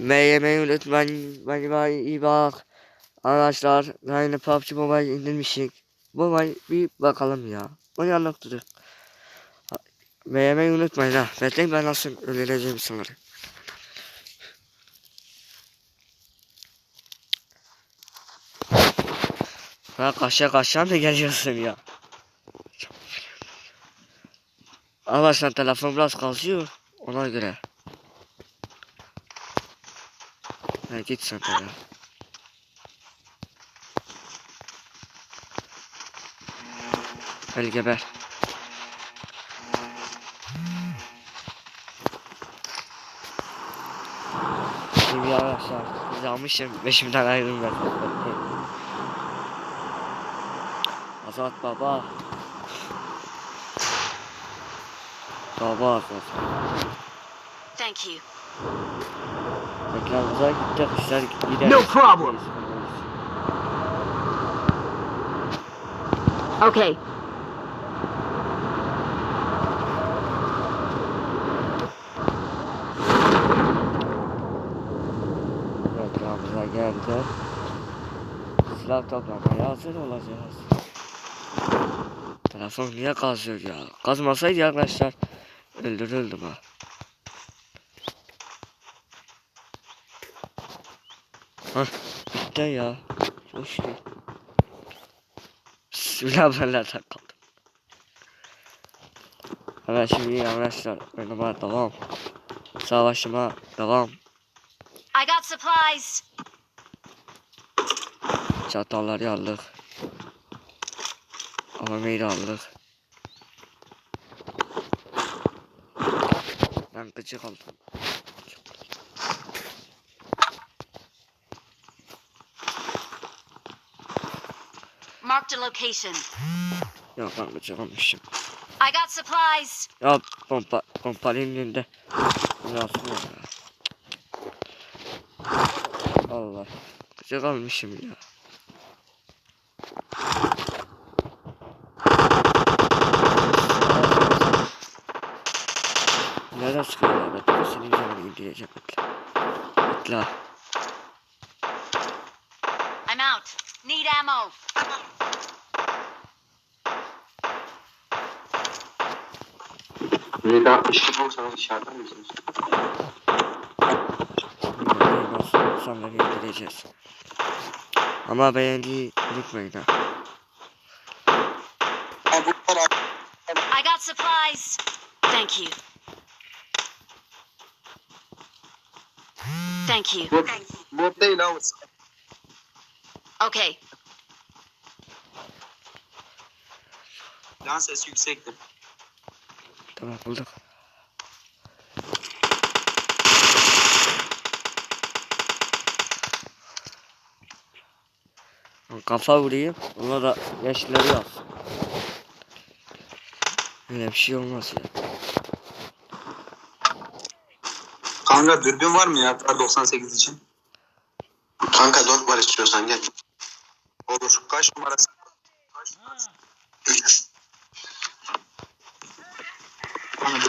Beğenmeyi unutmayın. Bana iyi bak. Arkadaşlar yine PUBG Mobile indirmişik. Mobile bir bakalım ya. Uyanık durun. Beğenmeyi unutmayın ha. Bekleyin ben nasıl öldüreceğim sanırım. Ha kaşa kaşa mı geliyorsun ya? Arkadaşlar telefon biraz kasıyor. Ona göre. Ha git ya. Hadi geber. Şimdi arkadaşlar biz almışım beşimden ayrılmıyor. Azat baba. Baba Azat. Thank you. Gider. No problem. Okay. Reklamımıza geldi. Silah toplamaya hazır olacağız. Telefon niye kazıyor ya? Kazmasaydı arkadaşlar öldürüldüm ha. Hah bitti ya. Hoş değil. Bismillahirrahmanirrahim kaldım. Evet şimdi arkadaşlar oynamaya devam. Savaşıma devam. I got supplies. Çatalları aldık. Alamayı da aldık. Ben gıcık oldum. Marked a location. Yok ben olmuşum. I got supplies. Ya pompa, pompalının önünde. Nasıl ya? Allah. Gıcık olmuşum ya. Nereden sıkıyor ya? Bekle senin canını indireceğim. Bekle. I'm out. Need ammo. Nida ışık olsanız dışarıdan mısınız? İnsanları indireceğiz. Ama beğendiği unutmayın ha. I got supplies. Thank you. Thank you. Bot, bot değil abi. Okay. Yan ses yüksektir. Tamam bulduk. Kafa vurayım. Ona da yaşları yaz. Öyle bir şey olmaz ya. Kanka dürbün var mı ya? Kar 98 için. Kanka 4 var istiyorsan gel. Olur. Kaç numarası? 3. Kanka,